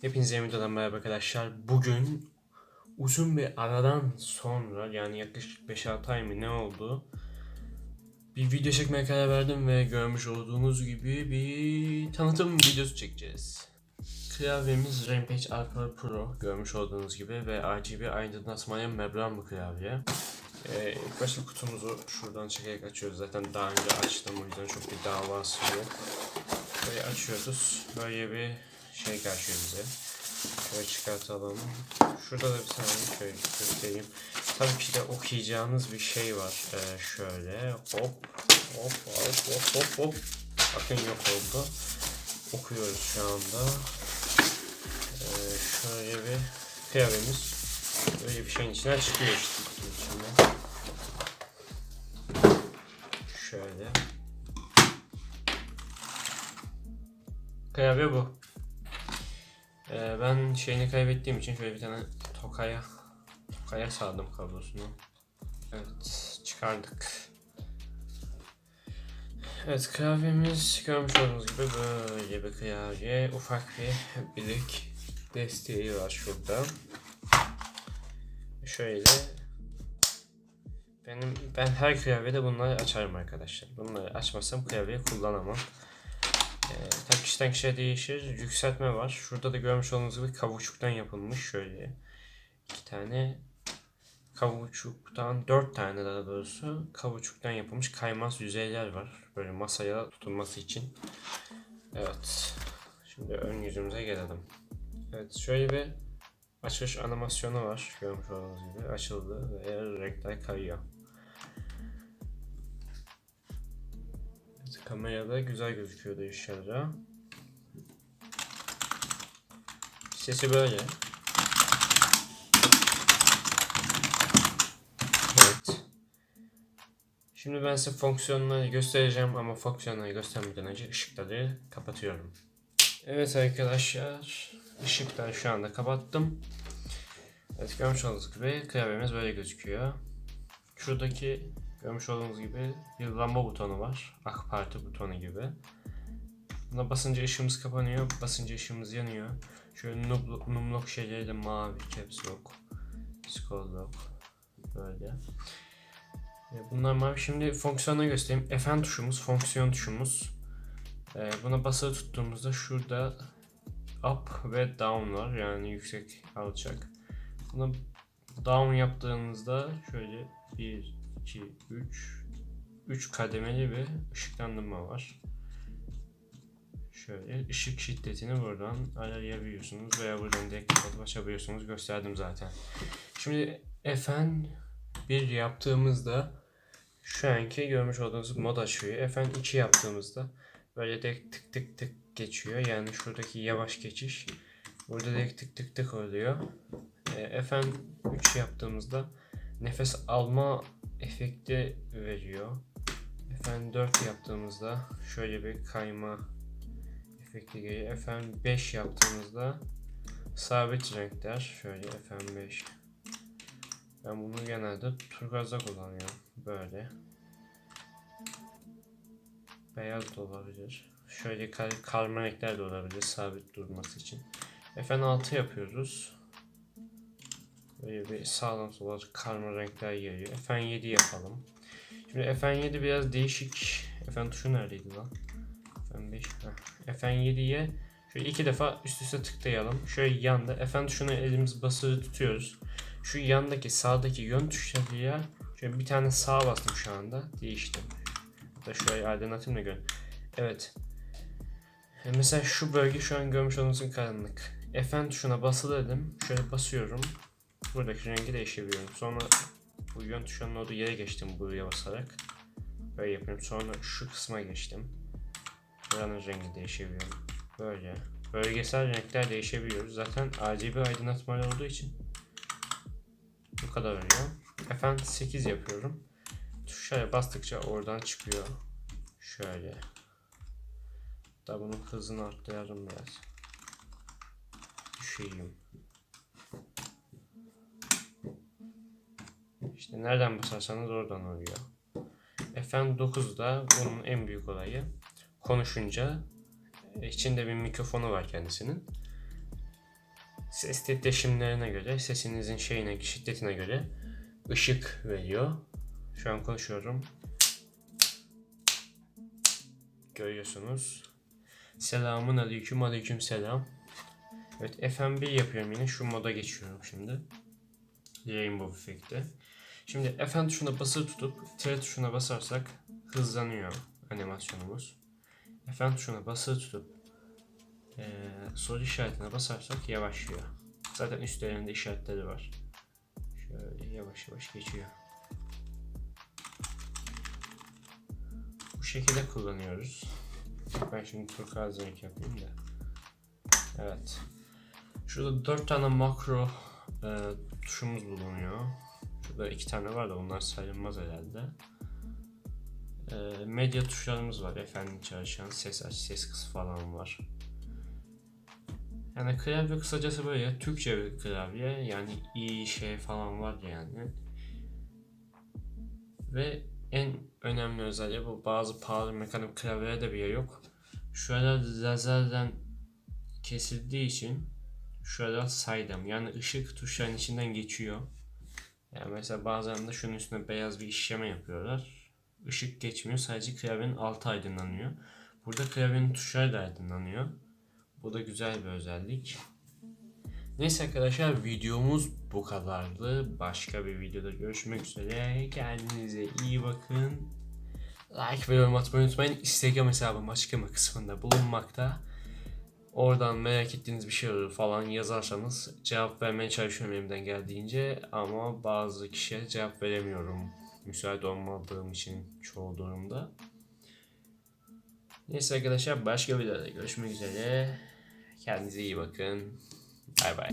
Hepinize yeni videodan merhaba arkadaşlar. Bugün uzun bir aradan sonra yani yaklaşık 5-6 ay mı ne oldu? Bir video çekmeye karar verdim ve görmüş olduğunuz gibi bir tanıtım videosu çekeceğiz. Klavyemiz Rampage Alpha Pro görmüş olduğunuz gibi ve RGB aydınlatmaya membran bu klavye. Ee, ilk başta kutumuzu şuradan çekerek açıyoruz. Zaten daha önce açtım o yüzden çok bir davası yok. Böyle açıyoruz. Böyle bir şey karşıyor. Şöyle çıkartalım. Şurada da bir tane şöyle göstereyim. Tabii ki de okuyacağınız bir şey var. Ee, şöyle hop hop hop hop hop hop. Bakın yok oldu. Okuyoruz şu anda. Ee, şöyle bir klavyemiz böyle bir şeyin içinden çıkıyor işte kutunun içinden. Şöyle. Klavye bu. Ee, ben şeyini kaybettiğim için şöyle bir tane tokaya tokaya sardım kablosunu. Evet çıkardık. Evet klavyemiz görmüş olduğunuz gibi böyle bir klavye. Ufak bir bilek desteği var şurada. Şöyle benim ben her klavyede bunları açarım arkadaşlar. Bunları açmasam klavye kullanamam. Ee, tabii kişiden kişiye değişir. Yükseltme var. Şurada da görmüş olduğunuz gibi kavuçuktan yapılmış şöyle. iki tane kavuçuktan dört tane daha doğrusu kavuçuktan yapılmış kaymaz yüzeyler var. Böyle masaya tutulması için. Evet. Şimdi ön yüzümüze gelelim. Evet şöyle bir açış animasyonu var. Görmüş olduğunuz gibi açıldı ve renkler kayıyor. Kamerada güzel gözüküyor dışarıda. Sesi böyle. Evet. Şimdi ben size fonksiyonları göstereceğim ama fonksiyonları göstermeden önce ışıkları kapatıyorum. Evet arkadaşlar, ışıkları şu anda kapattım. Evet görmüş olduğunuz gibi klavyemiz böyle gözüküyor. Şuradaki görmüş olduğunuz gibi bir lamba butonu var. AK Parti butonu gibi. Buna basınca ışığımız kapanıyor, basınca ışığımız yanıyor. Şöyle numlock, numlock şeyleri de mavi, caps lock, scroll lock böyle. E, Bunlar mavi. Şimdi fonksiyonu göstereyim. Fn tuşumuz, fonksiyon tuşumuz. E, Buna basılı tuttuğumuzda şurada up ve down var. Yani yüksek, alçak. Buna down yaptığınızda şöyle 1, 2, 3 3 kademeli bir ışıklandırma var. Şöyle ışık şiddetini buradan ayarlayabiliyorsunuz veya buradan direkt kapatıp açabiliyorsunuz. Gösterdim zaten. Şimdi FN 1 yaptığımızda şu anki görmüş olduğunuz mod açıyor. FN 2 yaptığımızda böyle direkt tık tık tık geçiyor. Yani şuradaki yavaş geçiş burada direkt tık tık tık oluyor. E, FN 3 yaptığımızda nefes alma efekti veriyor. FN 4 yaptığımızda şöyle bir kayma efekti geliyor. FM 5 yaptığımızda sabit renkler. Şöyle FM 5. Ben bunu genelde turgazda kullanıyorum. Böyle. Beyaz da olabilir. Şöyle kar karma renkler de olabilir sabit durması için. FN 6 yapıyoruz. Böyle bir sağdan sola karma renkler geliyor. FN 7 yapalım. Şimdi FN 7 biraz değişik. FN tuşu neredeydi lan? F5. Heh. F7'ye şöyle iki defa üst üste tıklayalım. Şöyle yanda Fn tuşuna elimiz basılı tutuyoruz. Şu yandaki sağdaki yön tuşlarıyla şöyle bir tane sağa bastım şu anda. Değişti. Hatta şöyle aydınlatayım da görün. Evet. E, Mesela şu bölge şu an görmüş olduğunuz karanlık. Fn tuşuna basılı dedim. Şöyle basıyorum. Buradaki rengi değişebiliyorum. Sonra bu yön tuşunun olduğu yere geçtim buraya basarak. Böyle yapıyorum. Sonra şu kısma geçtim. Buranın rengi değişebiliyor. Böyle. Bölgesel renkler değişebiliyor. Zaten RGB aydınlatmalı olduğu için bu kadar oluyor. Efendim 8 yapıyorum. Tuşlara bastıkça oradan çıkıyor. Şöyle. Da bunun hızını arttıralım biraz. Düşeyim. İşte nereden basarsanız oradan oluyor. FM9'da bunun en büyük olayı konuşunca e, içinde bir mikrofonu var kendisinin. ses titreşimlerine göre, sesinizin şeyine, şiddetine göre ışık veriyor. Şu an konuşuyorum. Görüyorsunuz. Selamun aleyküm, aleyküm selam. Evet FM1 yapıyorum yine. Şu moda geçiyorum şimdi. Rainbow Effect'te. Şimdi FM tuşuna basılı tutup T tuşuna basarsak hızlanıyor animasyonumuz. FM tuşuna basılı tutup eee soru işaretine basarsak yavaşlıyor. Zaten üstlerinde işaretleri var. Şöyle yavaş yavaş geçiyor. Bu şekilde kullanıyoruz. Ben şimdi turkuaz renk yapayım da. Evet. Şurada dört tane makro e, tuşumuz bulunuyor. Şurada iki tane var da onlar sayılmaz herhalde. E, medya tuşlarımız var. Efendim çalışan ses aç, ses kıs falan var. Yani klavye kısacası böyle Türkçe bir klavye. Yani iyi şey falan var yani. Ve en önemli özelliği bu bazı pahalı mekanik klavyelerde bile yok. Şuralar lazerden kesildiği için şuralar saydam yani ışık tuşların içinden geçiyor. Yani mesela bazen de şunun üstüne beyaz bir işleme yapıyorlar. Işık geçmiyor sadece klavyenin altı aydınlanıyor. Burada klavyenin tuşları da aydınlanıyor. Bu da güzel bir özellik. Neyse arkadaşlar videomuz bu kadardı. Başka bir videoda görüşmek üzere. Kendinize iyi bakın. Like ve yorum atmayı unutmayın. Instagram hesabım açıklama kısmında bulunmakta. Oradan merak ettiğiniz bir şey olur falan yazarsanız cevap vermeye çalışıyorum elimden geldiğince ama bazı kişiye cevap veremiyorum. Müsait olmadığım için çoğu durumda. Neyse arkadaşlar başka videoda görüşmek üzere. Kendinize iyi bakın. Bay bay.